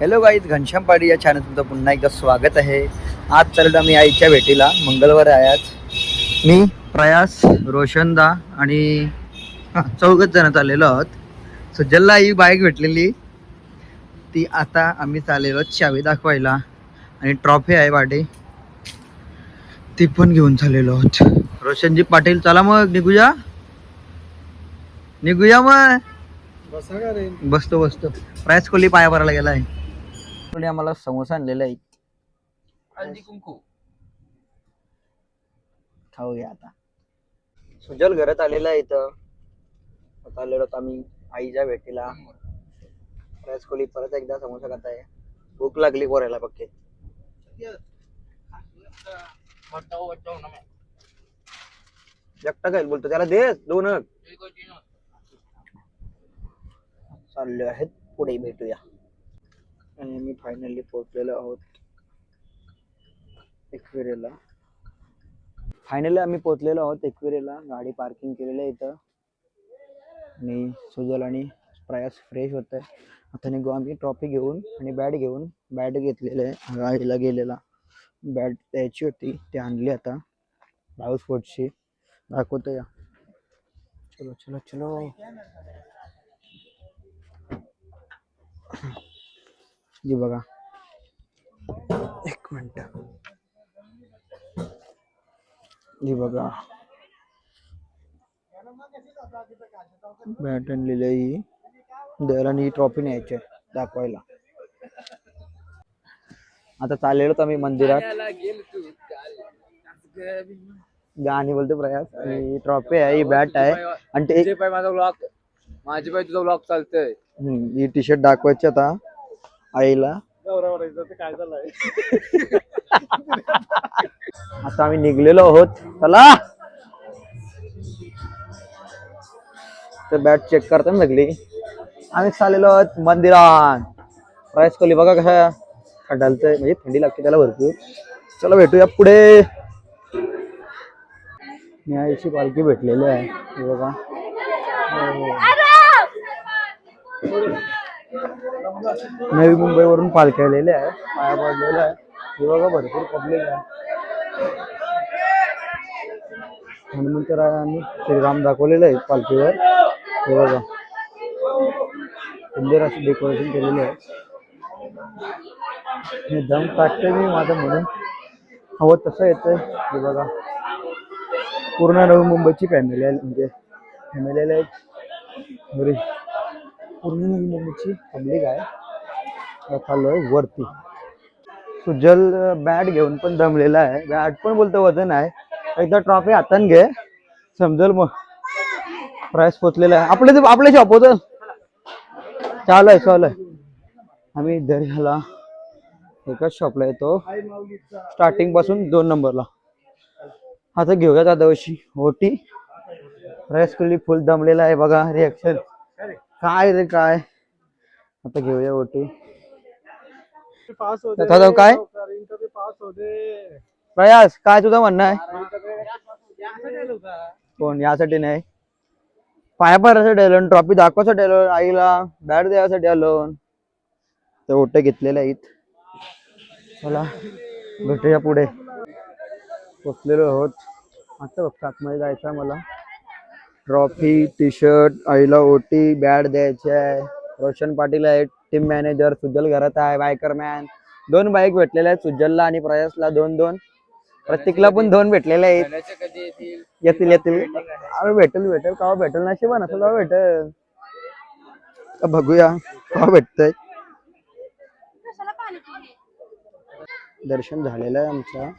Hello guys Ghanshyam पाडी या channel तुमचं पुन्हा एकदा स्वागत आहे. आज चाललो आम्ही आईच्या भेटीला मंगळवार आहे आज. मी प्रयास रोशनदा आणि चौघच जण चाललेलो आहोत. सुजलला ही बाईक भेटलेली. ती आता आम्ही चाललेलो चावी दाखवायला. आणि ट्रॉफी आहे वाटे. ती पण घेऊन चाललेलो आहोत. रोशनजी पाटील चला मग निघूया. निघूया मग. बसा का रे? बसतो बसतो. प्रायस कोली पाया भरायला गेला आहे. कोणी आम्हाला समोसा आणलेला आहे. हळदी कुंकू. खाऊ घ्या आता. सुजल घरात आलेला आहे इथं. आता आलेलो आहोत आम्ही आईच्या भेटीला. प्रायस कोली परत एकदा समोसा खात आहे भूक लागली कोरायला पक्के. एकटा काय बोलतो? त्याला दे दोन चालले आहेत. पुढे भेटूया. आणि आम्ही फायनली पोहोचलेलो आहोत एकविरेला. फायनली आम्ही पोहोचलेलो आहोत एकविरेला गाडी पार्किंग केलेली आहे इथं. आणि सुजल आणि प्रयास फ्रेश होत आहे आता निघू आम्ही ट्रॉफी घेऊन आणि बॅट घेऊन. बॅट घेतलेलं आहे गाडीला गेलेला. बॅट द्यायची होती ती आणली आता. डाव स्पोर्ट्सची दाखवतो या. चलो चलो चलो. जी बघा. एक मिनिट. जी बघा. बॅट आणलेली आहे ही. द्यायला आणि ही ट्रॉफी न्यायची दाखवायला. आता चाललेलो आम्ही मंदिरात. गाणी बोलतो प्रयास. आणि ट्रॉफी आहे ही बॅट आहे. आणि ते माझा ब्लॉग माझे पाय तुझा ब्लॉग चालतोय. ही टी शर्ट दाखवायची आता. आईला. काय झालंय? आता आम्ही निघलेलो आहोत. चला. तर बॅट चेक करता ना सगळी आम्ही चाललेलो आहोत मंदिरात. प्रायस खोली बघा कशा ढालतंय म्हणजे थंडी लागते त्याला भरपूर. चला भेटूया पुढे. मी आईची पालखी भेटलेली आहे. हे बघा. नवी मुंबईवरून पालख्या आलेल्या आहे पाया पडलेल्या आहे हे बघा भरपूर पब्लिक आहे. हनुमंतरायांनी श्रीराम दाखवलेलं आहे पालखीवर. हे बघा. सुंदर असं डेकोरेशन केलेलं आहे. मी दम टाकते मी माझं म्हणून. हवं तसं येतंय. हे बघा. पूर्ण नवी मुंबईची फॅमिली आहे. म्हणजे फॅमिली आहेत पूर्ण मुंबईची पब्लिक आहे. चाललोय वरती. सुजल बॅट घेऊन पण दमलेला आहे. बॅट पण बोलतो वजन आहे. एकदा ट्रॉफी हातान घे. समजल मग. प्राईस पोचलेला आहे. आपले आपले शॉप होत. चालू आहे चालू आहे. आम्ही दर्याला एकाच शॉपला येतो. स्टार्टिंगपासून दोन नंबरला आता घेऊया दादावशी. ओटी. प्राईस कुली फुल दमलेला आहे बघा. रिॲक्शन काय रे काय? आता घेऊया ओटी. पास हो दादा काय? पास हो दे. प्रयास काय तुझं म्हणणं आहे? कोण? यासाठी नाही. पाया पडायसाठी आलो ट्रॉफी दाखवायसाठी आलो आईला बॅट द्यायसाठी आलो. ते ओटे घेतलेले आहेत. चला भेटूया पुढे. पोचलेलो आहोत. आता बघता आतमध्ये जायचं आहे मला. ट्रॉफी टी शर्ट आईला ओटी बॅट द्यायची आहे. रोशन पाटील आहे टीम मॅनेजर सुजल घरात आहे बायकर मॅन दोन बाईक भेटलेल्या आहेत सुजलला आणि प्रयासला दोन दोन प्रत्येकला पण दोन भेटलेले आहेत. येतील येतील. अरे भेटेल भेटेल. केव्हा भेटेल? नशिबान असं का भेटेल? बघूया केव्हा भेटतय. दर्शन झालेलं आहे आमचं.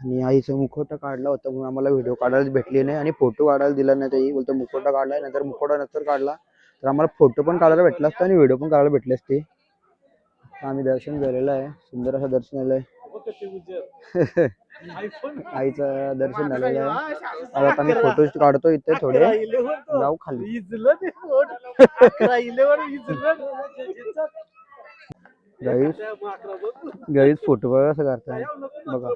आणि आईचं मुखवटा काढला होता म्हणून आम्हाला व्हिडिओ काढायला भेटली नाही आणि फोटो काढायला दिला नाही ताई बोलतो मुखवटा काढला नंतर मुखवटा नंतर काढला. तर आम्हाला फोटो पण काढायला भेटला असता आणि व्हिडिओ पण काढायला भेटले असते. आम्ही दर्शन झालेलं आहे. सुंदर असं दर्शन झालंय. आईचं दर्शन झालेलं आहे. आता आम्ही फोटो काढतो इथे थोडे. जाऊ खाली. गाईज गाईज फोटो बघा कसं काढताय. बघा.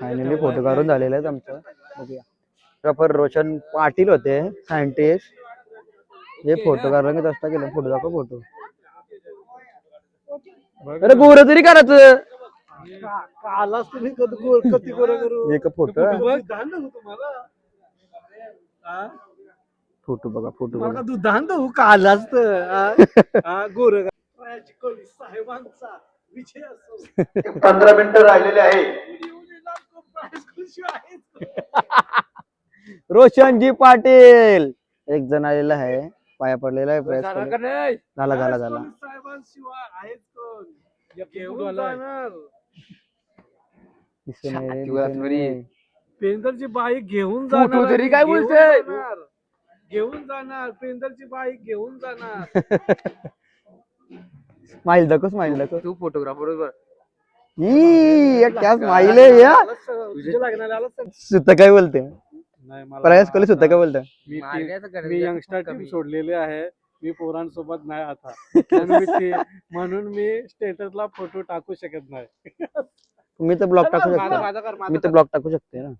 फायनली फोटो काढून झालेले आहेत आमचं. बघूया. फोटोग्राफर रोशन पाटील होते सायंटिस्ट हे फोटो काढला की तसा केला. फोटो दाखव फोटो अरे गोर तरी करायचं का- कालाच तुम्ही कधी गो- कधी गोरं करू? एक फोटो दुधान देऊ तुम्हाला? हा? फोटो बघा फोटो बघा. का दुधान देऊ कालाच तर. हा गोर साहेबांचा विजय असो. पंधरा मिनिटं राहिलेले आहे रोशनजी पाटील. एक जण आलेला आहे. पाया पडलेला आहे प्रयास करत. झाला झाला झाला. साहेबांशिवाय कोण? घेऊन जाणार. दिसून ये, दिसून ये. पेंदरची बाईक घेऊन फोटो जाणार तरी काय घेऊन बोलतोय? जाणार. घेऊन जाणार. पेंदरची बाईक घेऊन जाणार. स्माईल दाखव स्माईल दाखव. तू फोटोग्राफर बरोबर या. आलाच सगळं. सुद्धा काय बोलते? नाही मला प्रयास कोली सुद्धा काय बोलते? मी यंगस्टर टीम कमी. सोडलेले आहे. मी पोरांसोबत नाही आता. म्हणून मी स्टेटसला फोटो टाकू शकत नाही. मी तर ब्लॉग टाकू शकतो. मी तर. ब्लॉग टाकू शकते ना.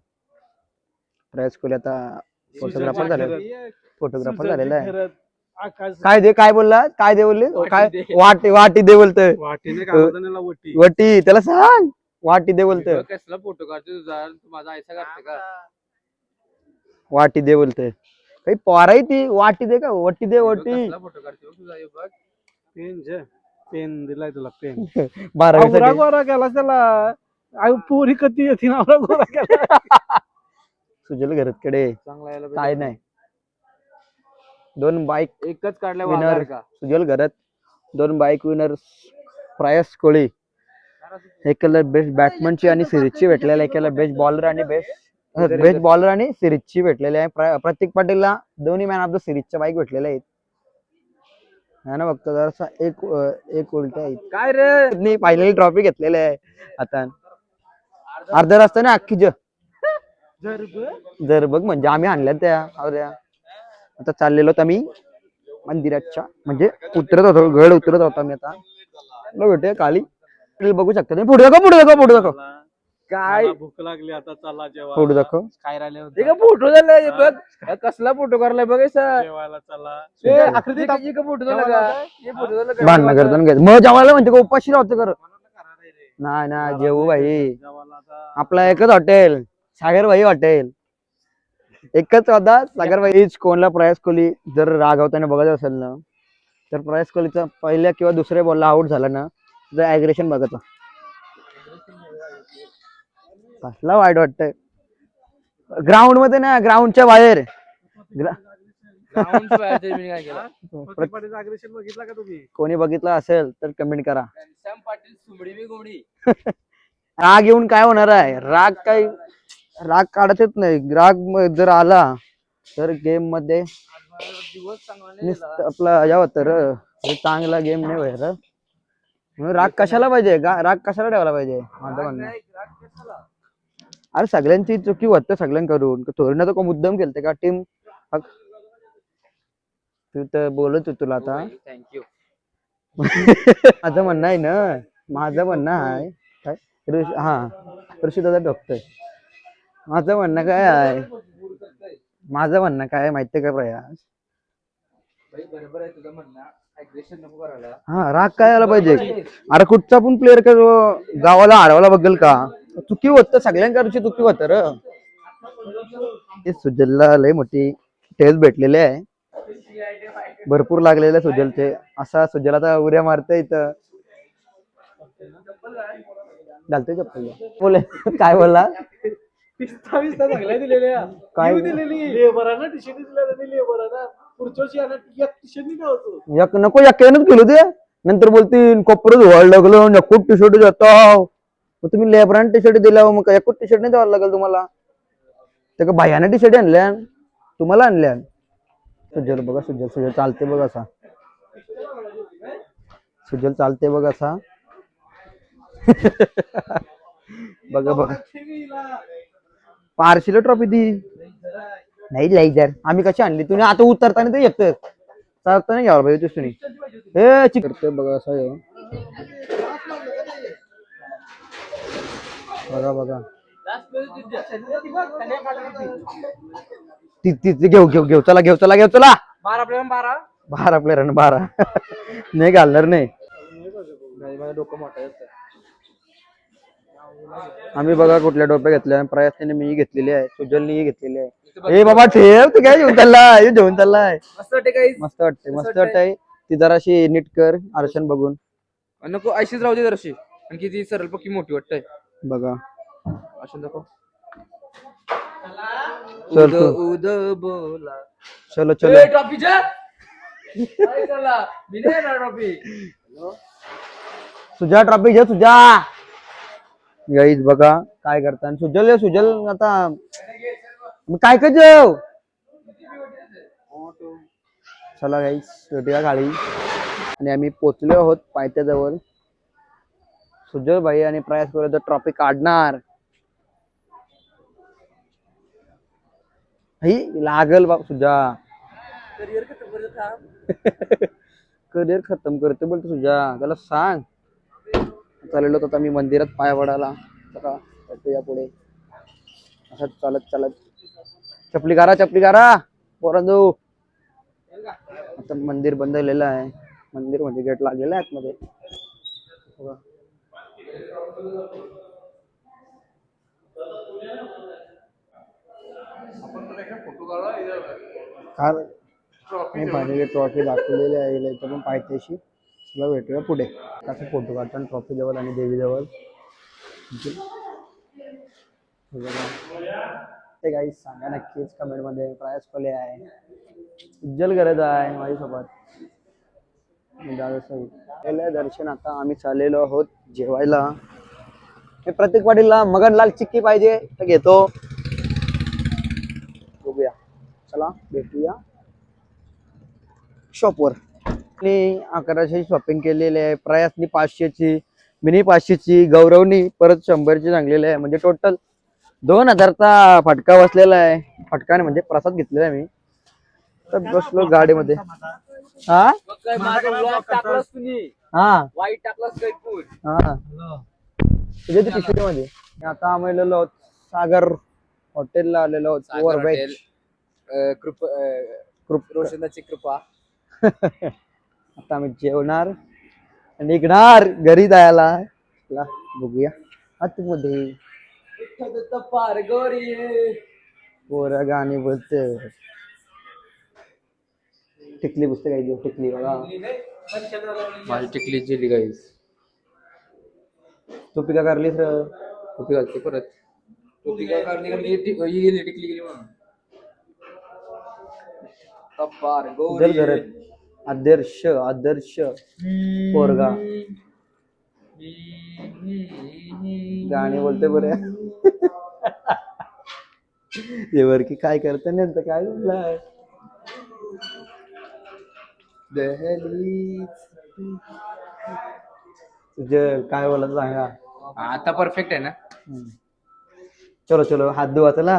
प्रयास कोली आता. फोटोग्राफर झाले फोटोग्राफर झालेला आहे. काय दे काय बोलला? काय दे बोलले? वाटी काय? दे. वाटी वाटी दे कामाला वटी वटी. त्याला सांग. वाटी दे बोलतोय. बघ कसला फोटो काढतो तुझा? माझा ऐसा काढते का? वाटी दे बोलतोय. काही पोर आहे ती. वाटी दे का? वटी दे वटी. फोटो काढतो तुझा बघ. पेन दिलाय तुला पेन. बारावीसाठी गोरा केला त्याला. पोरी कधी गोरा केला सुजल घरतकडे चांगला काय. नाही. दोन बाईक एकच काढल्या का? सुजल घरात दोन बाईक विनर प्रयास कोळी. एकाला बेस्ट बॅट्समनची आणि सिरीजची भेटलेला एकाला बेस्ट बॉलर आणि बेस्ट बेस्ट बॉलर आणि सिरीजची भेटलेली आहे. प्र- प्रतीक पाटीलला दोन्ही मॅन ऑफ द सिरीजच्या बाईक भेटलेल्या आहेत. हा ना बघतो जरासा एक अं, एक उलट आहे काय रे? नाही पाहिलेली ट्रॉफी घेतलेली आहे. आता अर्धा रस्ता ना अख्खी ज जर बघ. म्हणजे आम्ही आणल्या त्या अर्ध्या आता चाललेलो होतो आम्ही मंदिराच्या म्हणजे उतरत होतो गड उतरत होतो आम्ही आता. चला भेटूया काली बघू शकता तुम्ही. पुढे दाखव पुढे दाखव पुढे दाखव. काय? भूक लागली आता चला जेवायला. पुढे दाखव. काय राहिले हे का फोटो झालाय बघ. कसला फोटो काढलाय बघ. जेवायला चला. का फोटो झाला का? हे फोटो झाला का? भांडणं करताना घ्यायचं. मग जेवायला म्हणते का उपाशी राहते कर नाही ना जेवू भाई आपला एकच हॉटेल. सागरभाई हॉटेल. एकच होता सागरभाई कोणला प्रयास कोहली जर रागवताना बघत असेल ना तर प्रयास कोहलीचा पहिल्या किंवा दुसऱ्या बॉलला आउट झाला ना तर ऍग्रेशन बघायचं कसला वाईट वाटतंय. ग्राउंडमध्ये ना ग्राउंडच्या बाहेर. बघितला का तुम्ही? कोणी बघितलं असेल तर कमेंट करा. पाटील राग येऊन काय होणार आहे? राग काय राग काढत येत नाही. राग जर आला तर गेममध्ये आपला या होतं र चांगला गेम नाही होय र. म्हणून राग कशाला पाहिजे? राग कशाला ठेवायला पाहिजे? माझं म्हणणं. अरे सगळ्यांची चुकी होतं सगळ्यांकडून. थोडं तर मुद्दाम केलते का? टीम तू तर बोलत होतो तुला आता. थँक्यू माझं म्हणणं आहे ना. माझं म्हणणं आहे. काय? ऋषी हा. ऋषी दादा डॉक्टर. माझं म्हणणं काय आहे? माझं म्हणणं काय आहे माहितीये का प्रयास? बरोबर आहे तुझं म्हणणं. अग्रेशन नको करायला. हा राग काय आला पाहिजे? अरे कुठचा पण प्लेअर का जो गावाला हरवला बघेल का? चुकी होत सगळ्यांकडची चुकी होत र. ते सुजलला लय मोठी टेस्ट भेटलेली आहे. भरपूर लागलेले सुजलचे. असा सुजल आता उड्या मारते इथं. घालतोय चप्पल. बोले. काय बोलला? पिस्ता पिस्ता चांगल्या दिलेल्या. काय? काय दिलेली. लेबरांना टी शर्ट दिल्या त्यांनी लेबरांना पुढच्या वर्षी एक टी शर्ट नाही होतो. एक नको गेलो ते. नंतर बोलतील कोपरच व्हायला लागलं नको टी शर्ट मग तुम्ही लेबरान टी शर्ट दिल्यावर मग एकूच टी शर्ट नाही द्यावं लागेल तुम्हाला? ते का बाह्यानं टी शर्ट आणल्या तुम्हाला आणल्या सुजल बघा सुजल सुजल चालते बघ असा. सुजल चालते बघ असा. बघा बघा. पारशीला ट्रॉफी दी. नाही लाईजर आम्ही कशी आणली? तुम्ही आता उतरताना ते येतं चालताना घ्यावं पाहिजे तुम्ही हे चिक करतोय बघा असं. बघा बघा. ती ती ती घेऊ घेऊ घेऊ. चला घेऊ चला घेऊ चला. बारा आपल्याला बारा. बारा प्लेअर बारा. नाही घालणार नाही माझं डोकं मोठं आहे. आम्ही बघा कुठल्या टोप्या घेतल्या प्रयत्नाने मी घेतलेली आहे सुजलनी घेतलेली आहे. ए बाबा ठेव तू काय घेऊन चाललाय हे घेऊन चाललाय मस्त वाटते काही मस्त वाटते मस्त वाटतंय. ती जराशी नीट कर आरक्षण बघून. नको अशीच राहू दे जराशी. आणखी ती सरळ पक्की मोठी वाटतंय. बघा. अशी दाखव. चल उद उद बोला. चलो चलो. ट्रॉफी मी नाही ट्रॉफी. सुजा ट्रॉफी घे सुजा. गाईज बघा काय करता. सुजल सुजल आता काय काय जेव चला गाईज भेटूया खाली आणि आम्ही पोचलो आहोत पायथ्याजवळ. सुजल भाई आणि प्रयास करू ट्रॉफी काढणार. ही लागल बाप सुजा. करिअर खतम करते बोलतो तुझ्या त्याला सांग. चाललेलो आता मी मंदिरात पाय पडायला चला या पुढे. असंच चालत चालत. चपली गारा चपली गारा पोरांजो. आता मंदिर बंदलेलं आहे. मंदिर म्हणजे गेट लागलेलं आहे आतमध्ये. बघा. काल ट्रॉफी दाखवलेली आहे इथं पण पायथ्याशी. चला भेटूया पुढे. कसं फोटो काढताना ट्रॉफी जवळ आणि देवी जवळ. ते काही सांगा नक्कीच कमेंटमध्ये. प्रयास कोले आहे. उज्ज्वल गरज आहे माझ्यासोबत. गेलं दर्शन आता आम्ही चाललेलो आहोत जेवायला. हे प्रत्येक पाटीलला मगनलाल चिक्की पाहिजे तर घेतो. बघूया. चला भेटूया. शॉपवर मी अकराशे शॉपिंग केलेली आहे. प्रयासनी पाचशेची मिनी पाचशेची गौरवनी परत शंभरची सांगलेली आहे. म्हणजे टोटल दोन हजारचा फटका बसलेला आहे. फटका नाही म्हणजे प्रसाद घेतलेला आहे मी. तर बसलो गाडीमध्ये. हा? हा. वाईट हा. तुझ्या ती पिशवीमध्ये आता आम्ही आलेलो आहोत सागर हॉटेलला आलेलो आहोत. ओव्हर वेज कृपा ग्रुप रोशनाची कृपा. आता आम्ही जेवणार निघणार घरी जायला. चला, बघूया. आतमध्ये. पार गाणी बोलते टिकली पुस्तक आहे टिकली बघा. माझी टिकली जिली गाईस तू पिका करलीस र. टोपी घालते परत. टोपी काढली का गेली टिकली गेली म्हणून. आदर्श आदर्श पोरगा. गाणी बोलते बरे. देवर की काय करते नेमकं? काय झालंय तुझं काय बोलत सांगा. आता परफेक्ट आहे ना. चलो चलो. हात धुवा चला.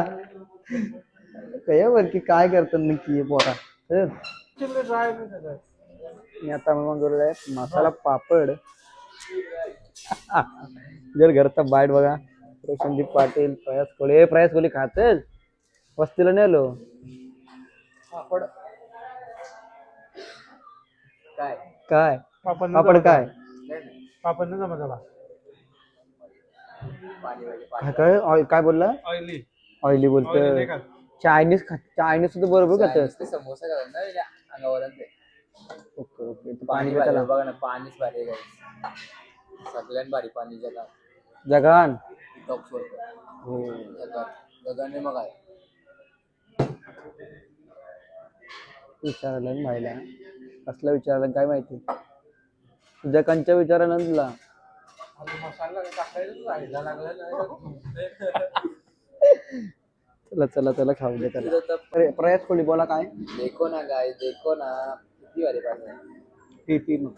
काय बर की काय करतात नक्की पोरा. मी आता मागवलेला आहे. मसाला पापड. जर घरचा बाईट बघा. रोशनदीप पाटील प्रयास कोळी प्रयास कोळी खातच वस्तीला नेलो पापड. काय? काय? पापड पापड काय? पापड नाही जमा काय काय काय बोलला? ऑइली. ऑइली बोलतोय. चायनीज खा चायनीज सुद्धा बरोबर खात ते समोसा घालून ना या अंगावर आणि ते. ओके. ओके पाणी पाणी भारी पिताला आहे, बघा ना पाणीच भारी आहे guys. सगळ्यात भारी पाणी जगात. जगान? टॉप वर हो. जगात. जगाने मग आहे. विचारायला भाईला. कसला विचारायला काय माहिती? तुझ्या कंच्या विचारायला ना तुला मसाला लागला. चला चला चला खाऊ दे त्याला. अरे प्रयास कोणी बोला काय? देखो ना गाय देखो ना. किती पाणी आहे. पी पी मग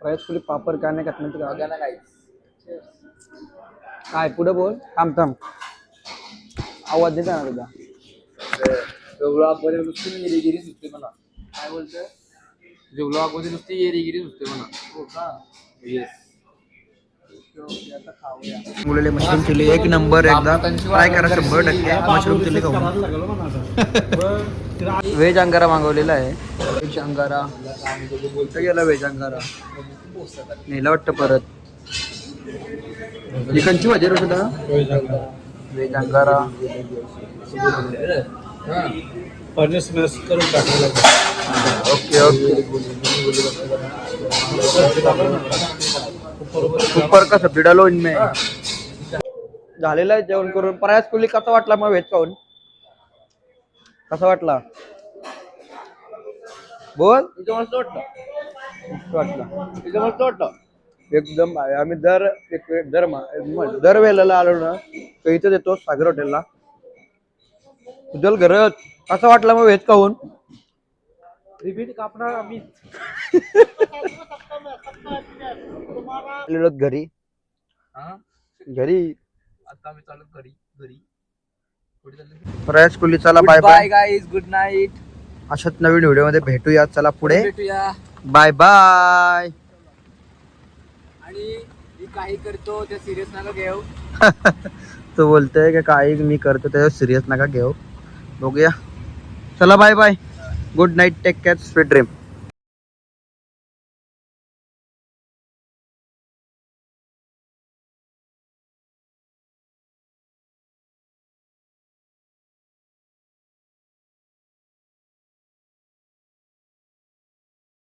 प्रयास कोणी पापड काय नाही खात बघा का ना गाईस काय पुढे बोल. थांब थांब. आवाज देता ना तुझा? जेवढं अगोदर नुसती येरीगिरी सुचते मला. काय बोलतोय? जेवढं अगोदर नुसती येरीगिरी सुचते मला हो का? येस मुलाले मशरूम चिली एक नंबर एकदा. ट्राय करा शंभर टक्के. मशरूम चिली खाऊन. व्हेज अंगारा मागवलेला आहे. व्हेज अंगारा. कुठं गेला व्हेज अंगारा. नेला वाटतं परत. कंची भाजी रे सुद्धा व्हेज अंगारा. करून टाकलेलं ओके ओके. ऊपर का सब्जी डालो इनमें. झालेलं आहे जेवण करून. प्रयास कुली कसा वाटला मग व्हेज खाऊन कसा वाटला? बोल. मस्त वाटला एकदम. आम्ही दर एक दर मा- दर वेळेला आलो ना तर इथं येतो सागर हॉटेलला. उज्ज्वल घरत कसा वाटला मग व्हेज खाऊन रिपीट कापणार आम्ही. आलेलो घरी. हा? घरी. आता आम्ही चालू घरी घरी. प्रयास कुली चला bye bye guys good night अशाच नवीन व्हिडिओमध्ये भेटूया. चला पुढे. भेटूया. बाय बाय आणि मी काही करतो ते सिरियस नका घेऊ. तो बोलतोय की काही? मी करतो त्याच्यावर सिरियस नका घेऊ. बघूया. चला bye bye good night take care sweet dream